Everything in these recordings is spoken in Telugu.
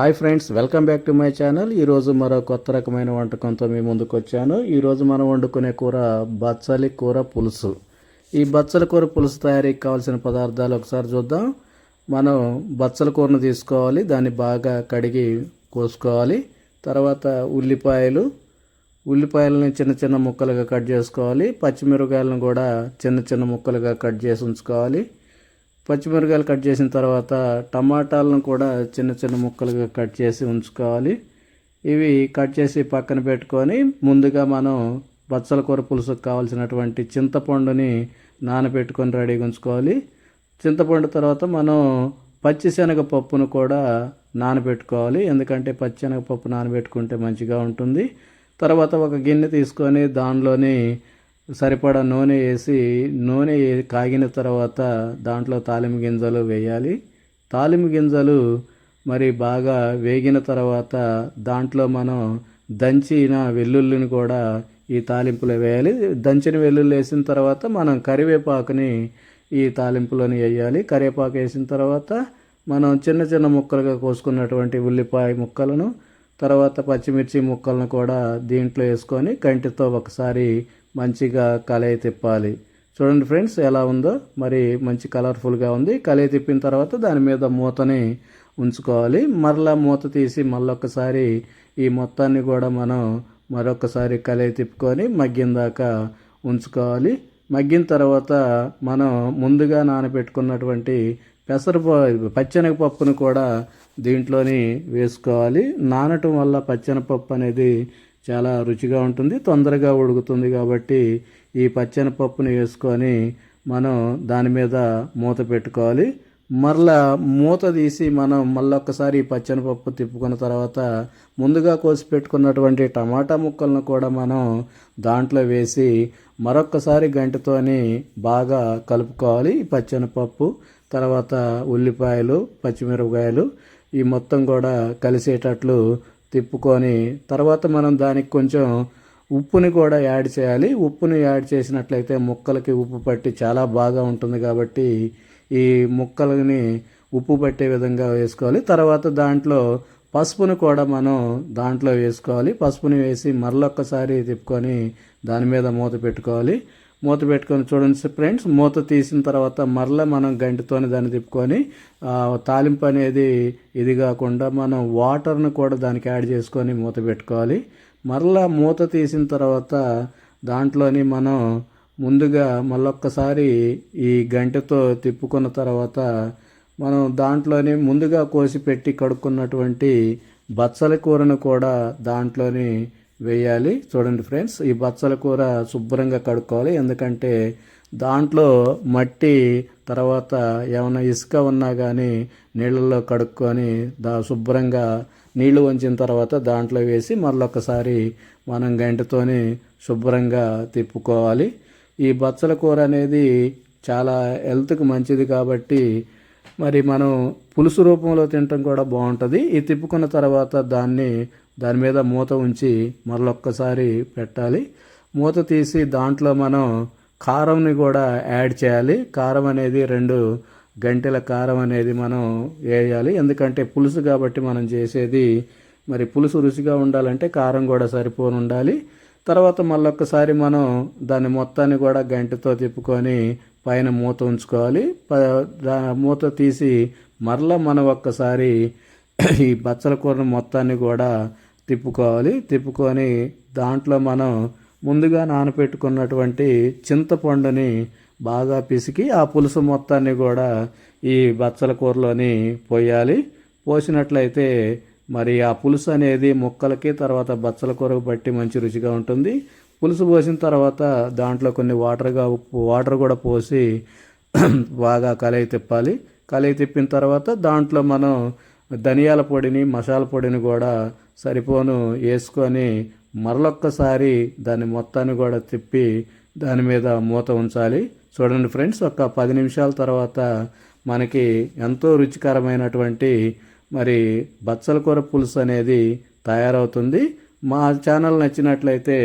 Hi friends welcome back to my channel. ఈరోజు మరో కొత్త రకమైన వంటకంతో మీ ముందుకు వచ్చాను. ఈరోజు మనం వండుకునే కూర బచ్చలి కూర పులుసు. ఈ బచ్చల కూర పులుసు తయారీకి కావాల్సిన పదార్థాలు ఒకసారి చూద్దాం. మనం బచ్చల కూరను తీసుకోవాలి దాన్ని బాగా కడిగి కోసుకోవాలి. తర్వాత ఉల్లిపాయలు. ఉల్లిపాయలను చిన్న చిన్న ముక్కలుగా కట్ చేసుకోవాలి. పచ్చిమిరపకాయలను కూడా చిన్న చిన్న ముక్కలుగా కట్ చేసి ఉంచుకోవాలి. పచ్చిమిరకాయలు కట్ చేసిన తర్వాత టమాటాలను కూడా చిన్న చిన్న ముక్కలుగా కట్ చేసి ఉంచుకోవాలి. ఇవి కట్ చేసి పక్కన పెట్టుకొని ముందుగా మనం బచ్చల కూర పులుసుకు కావాల్సినటువంటి చింతపండుని నానబెట్టుకొని రెడీగా ఉంచుకోవాలి. చింతపండు తర్వాత మనం పచ్చిశనగ పప్పును కూడా నానబెట్టుకోవాలి. ఎందుకంటే పచ్చిశనగపప్పు నానబెట్టుకుంటే మంచిగా ఉంటుంది. తర్వాత ఒక గిన్నె తీసుకొని దానిలోని సరిపడా నూనె వేసి నూనె కాగిన తర్వాత దాంట్లో తాలింపు గింజలు వేయాలి. తాలింపు గింజలు మరి బాగా వేగిన తర్వాత దాంట్లో మనం దంచిన వెల్లుల్లిని కూడా ఈ తాలింపులో వేయాలి. దంచిన వెల్లుల్లి వేసిన తర్వాత మనం కరివేపాకుని ఈ తాలింపులోని వేయాలి. కరివేపాకు వేసిన తర్వాత మనం చిన్న చిన్న ముక్కలుగా కోసుకున్నటువంటి ఉల్లిపాయ ముక్కలను తర్వాత పచ్చిమిర్చి ముక్కలను కూడా దీంట్లో వేసుకొని కంటితో ఒకసారి మంచిగా కలయి తిప్పాలి. చూడండి ఫ్రెండ్స్ ఎలా ఉందో. మరి మంచి కలర్ఫుల్గా ఉంది. కలయి తిప్పిన తర్వాత దాని మీద మూతని ఉంచుకోవాలి. మరలా మూత తీసి మళ్ళొకసారి ఈ మొత్తాన్ని కూడా మనం మరొకసారి కలయి తిప్పుకొని మగ్గిన దాకా ఉంచుకోవాలి. మగ్గిన తర్వాత మనం ముందుగా నానబెట్టుకున్నటువంటి పెసరపప్పు పచ్చెనగపప్పును కూడా దీంట్లోని వేసుకోవాలి. నానటం వల్ల పచ్చెనపప్పు అనేది చాలా రుచిగా ఉంటుంది తొందరగా ఉడుకుతుంది కాబట్టి ఈ పచ్చెనపప్పుని వేసుకొని మనం దాని మీద మూత పెట్టుకోవాలి. మరలా మూత తీసి మనం మళ్ళొక్కసారి ఈ పచ్చనిపప్పు తిప్పుకున్న తర్వాత ముందుగా కోసి పెట్టుకున్నటువంటి టమాటా ముక్కలను కూడా మనం దాంట్లో వేసి మరొక్కసారి గంటతోని బాగా కలుపుకోవాలి. ఈ పచ్చనిపప్పు తర్వాత ఉల్లిపాయలు పచ్చిమిరపకాయలు ఈ మొత్తం కూడా కలిసేటట్లు తిప్పుకొని తర్వాత మనం దానికి కొంచెం ఉప్పుని కూడా యాడ్ చేయాలి. ఉప్పుని యాడ్ చేసినట్లయితే ముక్కలకి ఉప్పు పట్టి చాలా బాగా ఉంటుంది కాబట్టి ఈ ముక్కలని ఉప్పు పట్టే విధంగా వేసుకోవాలి. తర్వాత దాంట్లో పసుపును కూడా మనం దాంట్లో వేసుకోవాలి. పసుపుని వేసి మరలొక్కసారి తిప్పుకొని దాని మీద మూత పెట్టుకోవాలి. మూత పెట్టుకొని చూడండి ఫ్రెండ్స్ మూత తీసిన తర్వాత మరలా మనం గంటితోని దాన్ని తిప్పుకొని తాలింపు అనేది ఇది కాకుండా మనం వాటర్ను కూడా దానికి యాడ్ చేసుకొని మూత పెట్టుకోవాలి. మరలా మూత తీసిన తర్వాత దాంట్లోని మనం ముందుగా మళ్ళొక్కసారి ఈ గంటతో తిప్పుకున్న తర్వాత మనం దాంట్లోనే ముందుగా కోసి పెట్టి కడుక్కున్నటువంటి బచ్చల కూరను కూడా దాంట్లోని వేయాలి. చూడండి ఫ్రెండ్స్ ఈ బచ్చల కూర శుభ్రంగా కడుక్కోవాలి. ఎందుకంటే దాంట్లో మట్టి తర్వాత ఏమైనా ఇసుక ఉన్నా కానీ నీళ్ళల్లో కడుక్కొని దా శుభ్రంగా నీళ్ళు వంచిన తర్వాత దాంట్లో వేసి మళ్ళొకసారి మనం గంటతోని శుభ్రంగా తిప్పుకోవాలి. ఈ బచ్చల కూర అనేది చాలా హెల్త్కి మంచిది కాబట్టి మరి మనం పులుసు రూపంలో తినటం కూడా బాగుంటుంది. ఈ తిప్పుకున్న తర్వాత దాన్ని దాని మీద మూత ఉంచి మరొక్కసారి పెట్టాలి. మూత తీసి దాంట్లో మనం కారంని కూడా యాడ్ చేయాలి. కారం అనేది రెండు గంటెల కారం అనేది మనం వేయాలి. ఎందుకంటే పులుసు కాబట్టి మనం చేసేది మరి పులుసు రుచిగా ఉండాలంటే కారం కూడా సరిపోని ఉండాలి తర్వాత మళ్ళొక్కసారి మనం దాన్ని మొత్తాన్ని కూడా గంటతో తిప్పుకొని పైన మూత ఉంచుకోవాలి. మూత తీసి మరలా మనం ఒక్కసారి ఈ బచ్చల కూరను మొత్తాన్ని కూడా తిప్పుకోవాలి. తిప్పుకొని దాంట్లో మనం ముందుగా నానపెట్టుకున్నటువంటి చింతపండుని బాగా పిసికి ఆ పులుసు మొత్తాన్ని కూడా ఈ బచ్చల కూరలోని పోయాలి. పోసినట్లయితే మరి ఆ పులుసు అనేది ముక్కలకి తర్వాత బచ్చల కూరకు బట్టి మంచి రుచిగా ఉంటుంది. పులుసు పోసిన తర్వాత దాంట్లో కొన్ని వాటర్గా వాటర్ కూడా పోసి బాగా కలయి తిప్పాలి. కలయి తిప్పిన తర్వాత దాంట్లో మనం ధనియాల పొడిని మసాలా పొడిని కూడా సరిపోను వేసుకొని మరలొక్కసారి దాన్ని మొత్తాన్ని కూడా తిప్పి దాని మీద మూత ఉంచాలి. చూడండి ఫ్రెండ్స్ ఒక పది నిమిషాల తర్వాత మనకి ఎంతో రుచికరమైనటువంటి మరి బచ్చల కూర పులుసు అనేది తయారవుతుంది. మా ఛానల్ నచ్చినట్లయితే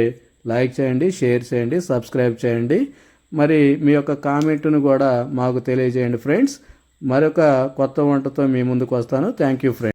లైక్ చేయండి షేర్ చేయండి సబ్స్క్రైబ్ చేయండి. మరి మీ యొక్క కామెంట్ను కూడా మాకు తెలియజేయండి ఫ్రెండ్స్. మరొక కొత్త వంటతో మీ ముందుకు వస్తాను. Thank you friends.